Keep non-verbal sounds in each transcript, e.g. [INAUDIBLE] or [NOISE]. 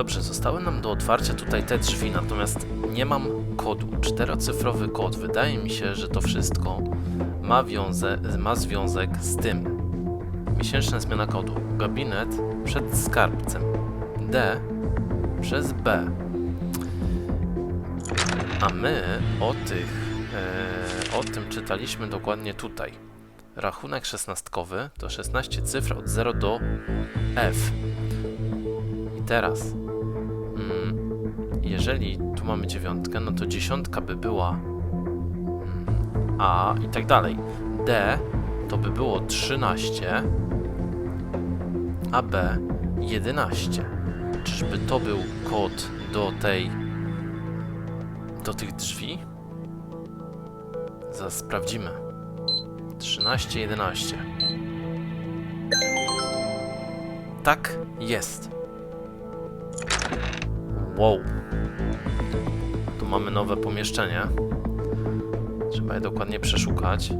Dobrze, zostały nam do otwarcia tutaj te drzwi, natomiast nie mam kodu. Czterocyfrowy kod. Wydaje mi się, że to wszystko ma, wiąze, ma związek z tym. Miesięczna zmiana kodu. Gabinet przed skarbcem. D przez B. A my o tych, e, o tym czytaliśmy dokładnie tutaj. Rachunek szesnastkowy to 16 cyfr od 0 do F. I teraz, jeżeli tu mamy dziewiątkę, no to dziesiątka by była mm, A i tak dalej. D to by było 13, a B 11. Czyżby to był kod do tej do tych drzwi? Zaraz sprawdzimy. 13, 11. Tak jest. Wow. Tu mamy nowe pomieszczenie. Trzeba je dokładnie przeszukać.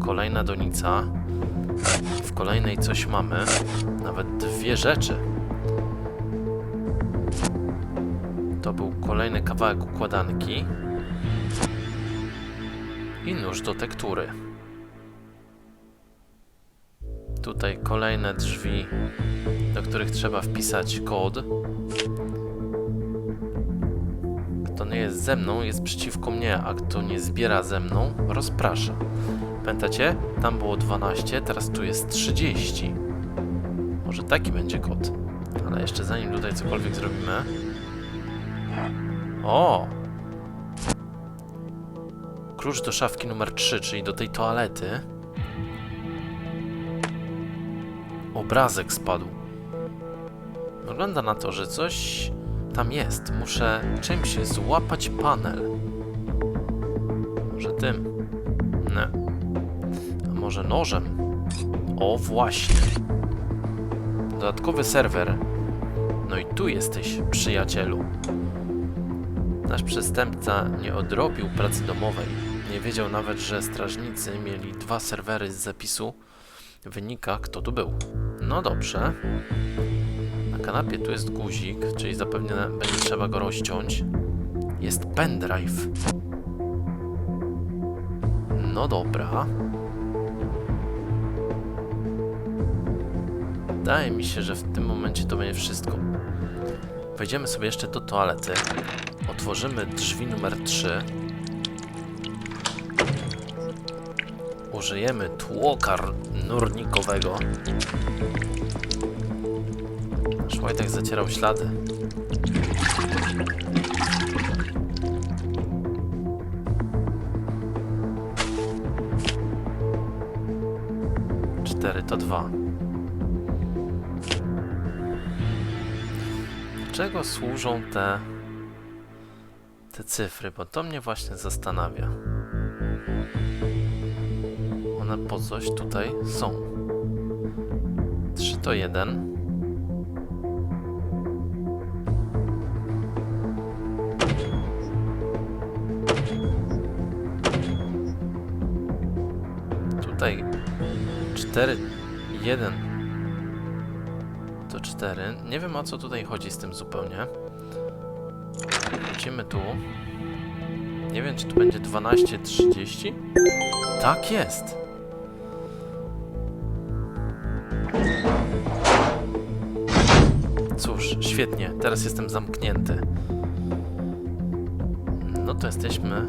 Kolejna donica. W kolejnej coś mamy. Nawet dwie rzeczy. To był kolejny kawałek układanki. I nóż do tektury. Tutaj kolejne drzwi, do których trzeba wpisać kod. Kto nie jest ze mną, jest przeciwko mnie, a kto nie zbiera ze mną, rozprasza. Pamiętacie? Tam było 12, teraz tu jest 30. Może taki będzie kod. Ale jeszcze zanim tutaj cokolwiek zrobimy... O! Klucz do szafki numer 3, czyli do tej toalety. Obrazek spadł. Wygląda na to, że coś tam jest. Muszę czymś złapać panel. Może tym. Nie. A może nożem? O, właśnie. Dodatkowy serwer. No i tu jesteś, przyjacielu. Nasz przestępca nie odrobił pracy domowej. Nie wiedział nawet, że strażnicy mieli dwa serwery z zapisu. Wynika, kto tu był. No dobrze. Na kanapie tu jest guzik, czyli zapewne będzie trzeba go rozciąć. Jest pendrive. No dobra. Wydaje mi się, że w tym momencie to będzie wszystko. Wejdziemy sobie jeszcze do toalety. Otworzymy drzwi numer 3. Użyjemy tłoka nurnikowego. Wojtek zacierał ślady. Cztery to dwa. Czego służą te te cyfry, bo to mnie właśnie zastanawia. One po coś tutaj są. 3 to 1. 4, 1 to 4. Nie wiem o co tutaj chodzi z tym zupełnie. Wrócimy tu. Nie wiem, czy tu będzie 12.30? Tak jest. Cóż, świetnie. Teraz jestem zamknięty. No to jesteśmy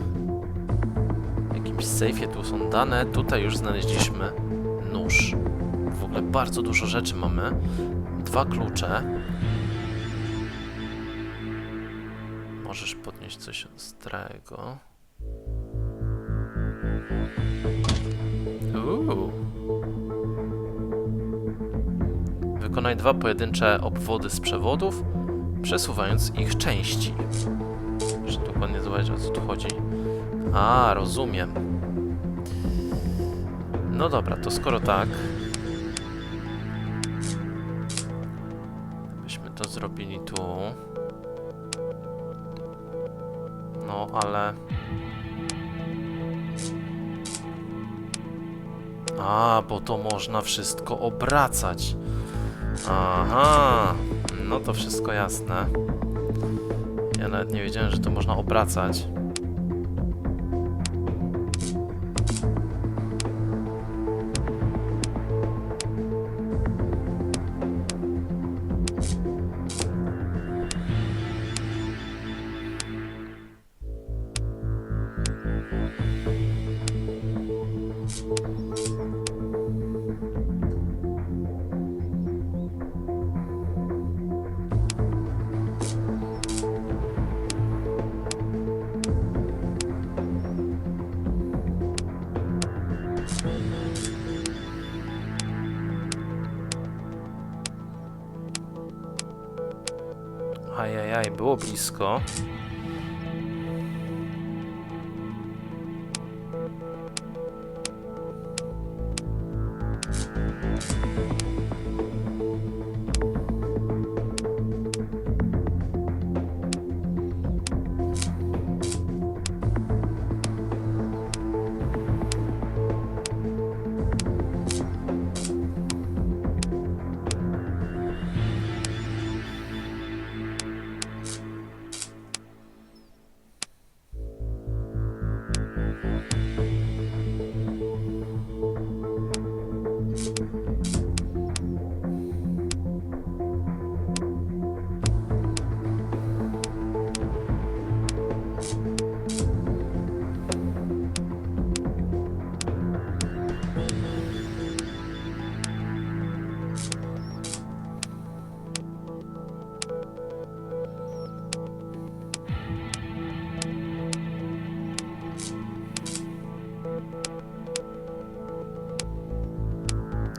w jakimś sejfie. Tu są dane. Tutaj już znaleźliśmy nóż. W ogóle bardzo dużo rzeczy mamy. Dwa klucze. Możesz podnieść coś ostrego. Uuu. Wykonaj dwa pojedyncze obwody z przewodów, przesuwając ich części. Muszę dokładnie zobaczyć, o co tu chodzi. A, rozumiem. No dobra, to skoro tak... Byśmy to zrobili tu... No, ale... A, bo to można wszystko obracać. Aha, no to wszystko jasne. Ja nawet nie wiedziałem, że to można obracać. Blisko.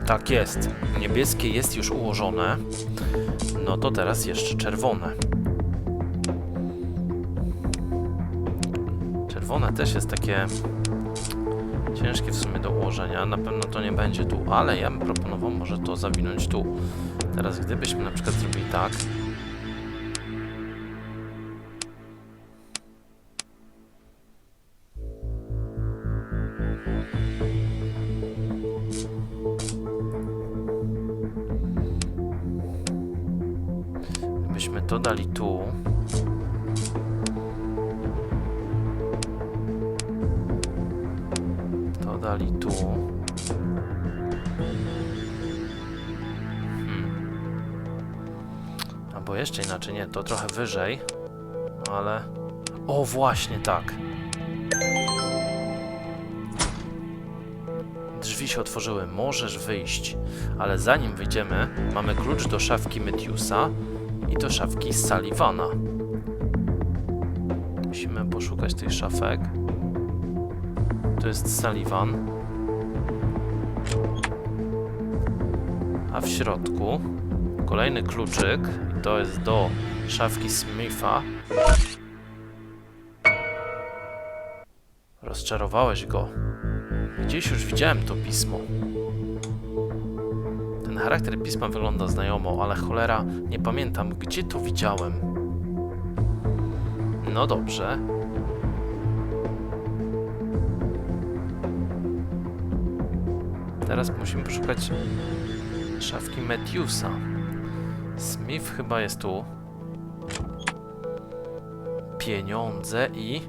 Tak jest. Niebieskie jest już ułożone. No to teraz jeszcze czerwone. Czerwone też jest takie ciężkie w sumie do ułożenia. Na pewno to nie będzie tu, ale ja bym proponował może to zawinąć tu. Teraz gdybyśmy na przykład zrobili tak. Dali tu. To dali tu. Hmm. Albo jeszcze inaczej, nie, to trochę wyżej. Ale... O, właśnie tak. Drzwi się otworzyły, możesz wyjść. Ale zanim wyjdziemy, mamy klucz do szafki Mediusa i do szafki Sullivana. Musimy poszukać tych szafek. To jest Sullivan. A w środku kolejny kluczyk to jest do szafki Smitha. Rozczarowałeś go. Gdzieś już widziałem to pismo. Ten charakter pisma wygląda znajomo, ale cholera, nie pamiętam, gdzie to widziałem. No dobrze. Teraz musimy poszukać szafki Mediusa. Smith chyba jest tu. Pieniądze i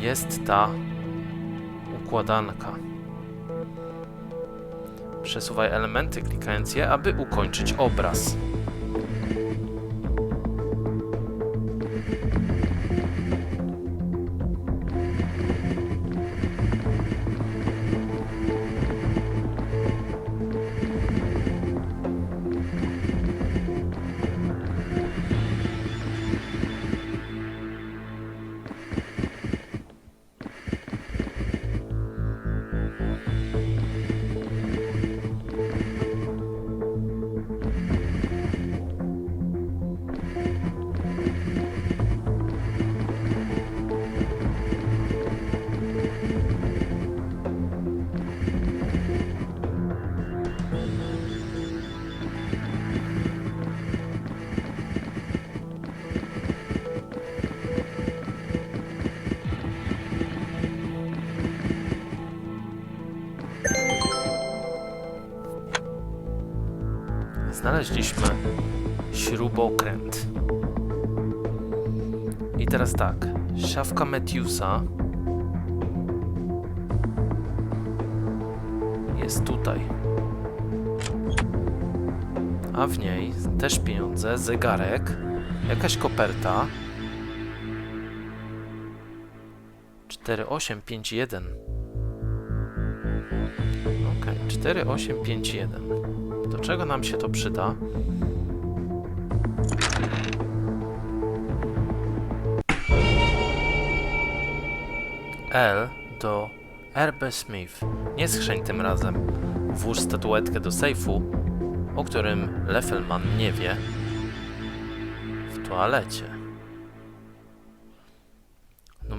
jest ta układanka. Przesuwaj elementy klikając je, aby ukończyć obraz. Znaleźliśmy śrubokręt. I teraz tak, szafka Metiusa jest tutaj. A w niej też pieniądze, zegarek, jakaś koperta. 4851. Ok, 4851. Do czego nam się to przyda? L do RB Smith. Nie schrzeń tym razem. Włóż statuetkę do sejfu, o którym Lefelman nie wie, w toalecie.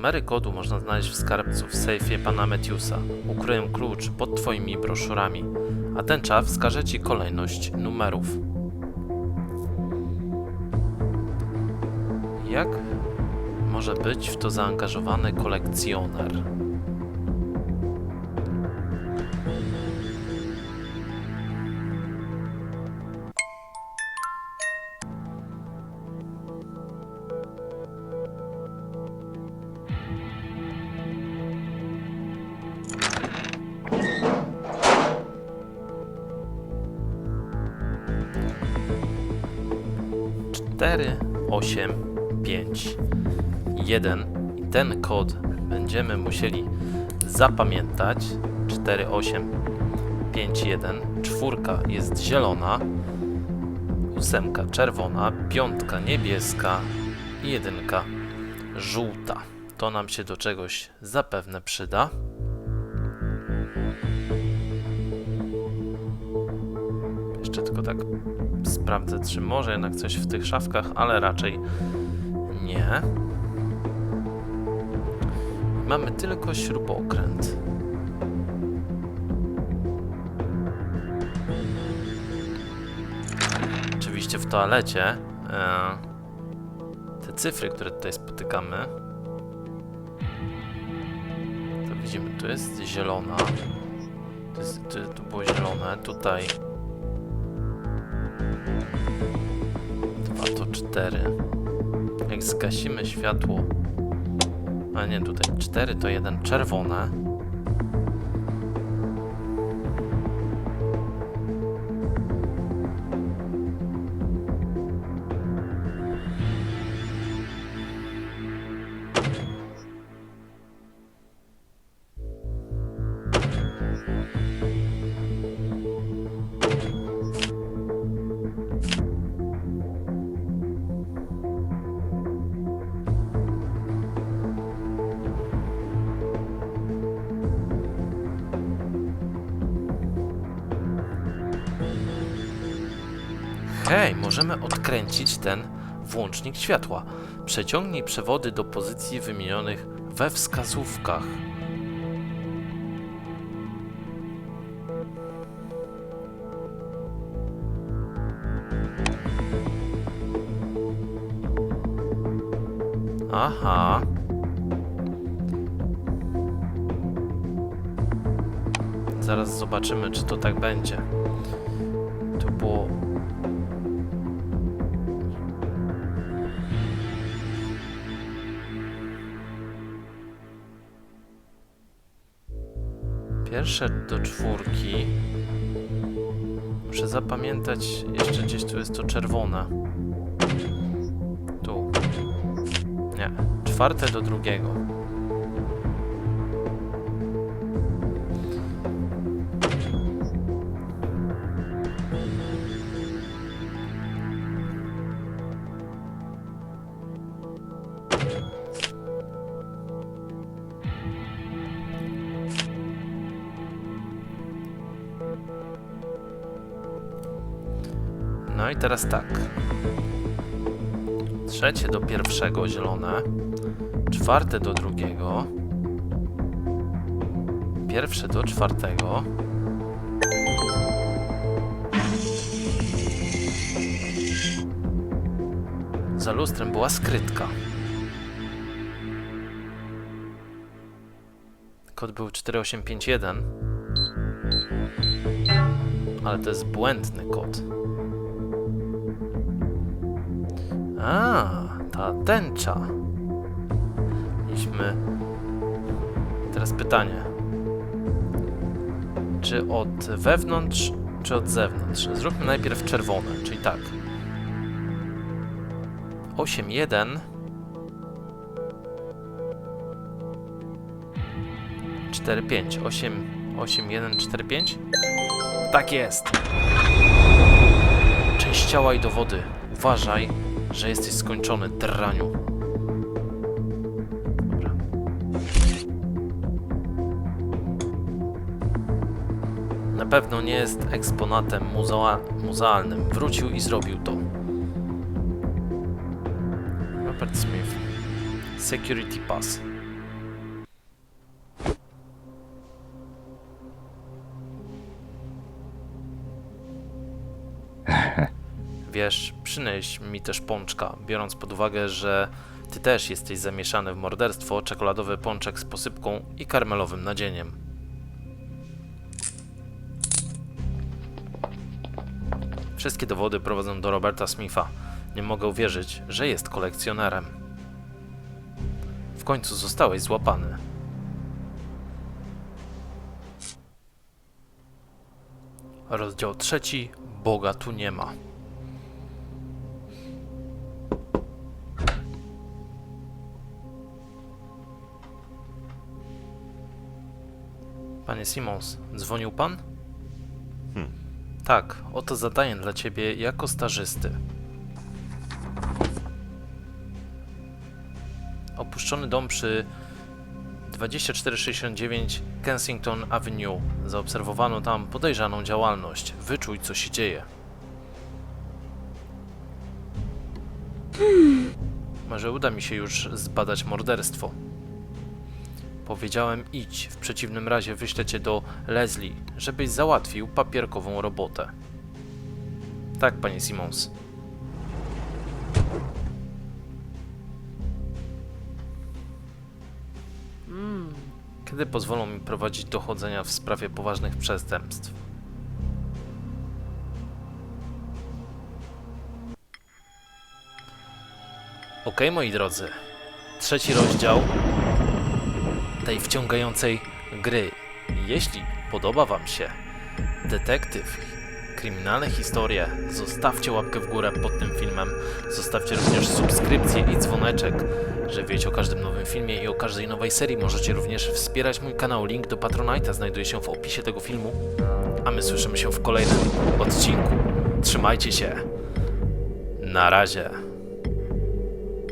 Numery kodu można znaleźć w skarbcu w sejfie pana Metiusa. Ukryję klucz pod twoimi broszurami, a tęcza wskaże ci kolejność numerów. Jak może być w to zaangażowany kolekcjoner? Cztery, osiem, pięć, jeden i ten kod będziemy musieli zapamiętać. 4, 8, 5, 1. Czwórka jest zielona, ósemka czerwona, piątka niebieska i jedynka żółta. To nam się do czegoś zapewne przyda. Jeszcze tylko tak sprawdzę, czy może jednak coś w tych szafkach, ale raczej nie. Mamy tylko śrubokręt. Oczywiście w toalecie e, te cyfry, które tutaj spotykamy, to widzimy, tu jest zielona. To, jest, tu było zielone, tutaj 4. Jak zgasimy światło, a nie tutaj 4 to 1 czerwone, możemy odkręcić ten włącznik światła. Przeciągnij przewody do pozycji wymienionych we wskazówkach. Aha. Zaraz zobaczymy, czy to tak będzie. To było Pierwsze do czwórki. Muszę zapamiętać, jeszcze gdzieś tu jest to czerwone. Tu. Nie. Czwarte do drugiego. Teraz tak. Trzecie do pierwszego zielone. Czwarte do drugiego. Pierwsze do czwartego. Za lustrem była skrytka. Kod był 4851. Ale to jest błędny kod. A, ta tęcza. Mieliśmy... Teraz pytanie. Czy od wewnątrz, czy od zewnątrz? Zróbmy najpierw czerwone, czyli tak. 8-1 4-5 8 8 1 4 5 Tak jest Część ciała i dowody Uważaj, że jesteś skończony, draniu Dobra Na pewno nie jest eksponatem muzea muzealnym. Wrócił i zrobił to. Robert Smith. Security Pass. [LAUGHS] Wiesz, przynieś mi też pączka, biorąc pod uwagę, że ty też jesteś zamieszany w morderstwo, czekoladowy pączek z posypką i karmelowym nadzieniem. Wszystkie dowody prowadzą do Roberta Smitha. Nie mogę uwierzyć, że jest kolekcjonerem. W końcu zostałeś złapany. Rozdział trzeci. Boga tu nie ma. Panie Simons, dzwonił pan? Tak, oto zadanie dla ciebie jako stażysty. Opuszczony dom przy 2469 Kensington Avenue. Zaobserwowano tam podejrzaną działalność. Wyczuj, co się dzieje. Może uda mi się już zbadać morderstwo. Powiedziałem idź, w przeciwnym razie wyślę cię do Leslie, żebyś załatwił papierkową robotę. Tak, panie Simons. Kiedy pozwolą mi prowadzić dochodzenia w sprawie poważnych przestępstw? Okej, moi drodzy. Trzeci rozdział tej wciągającej gry. Jeśli podoba Wam się detektyw, kryminalne historie, zostawcie łapkę w górę pod tym filmem. Zostawcie również subskrypcję i dzwoneczek, żeby wiedzieć o każdym nowym filmie i o każdej nowej serii. Możecie również wspierać mój kanał. Link do Patronite'a znajduje się w opisie tego filmu. A my słyszymy się w kolejnym odcinku. Trzymajcie się. Na razie.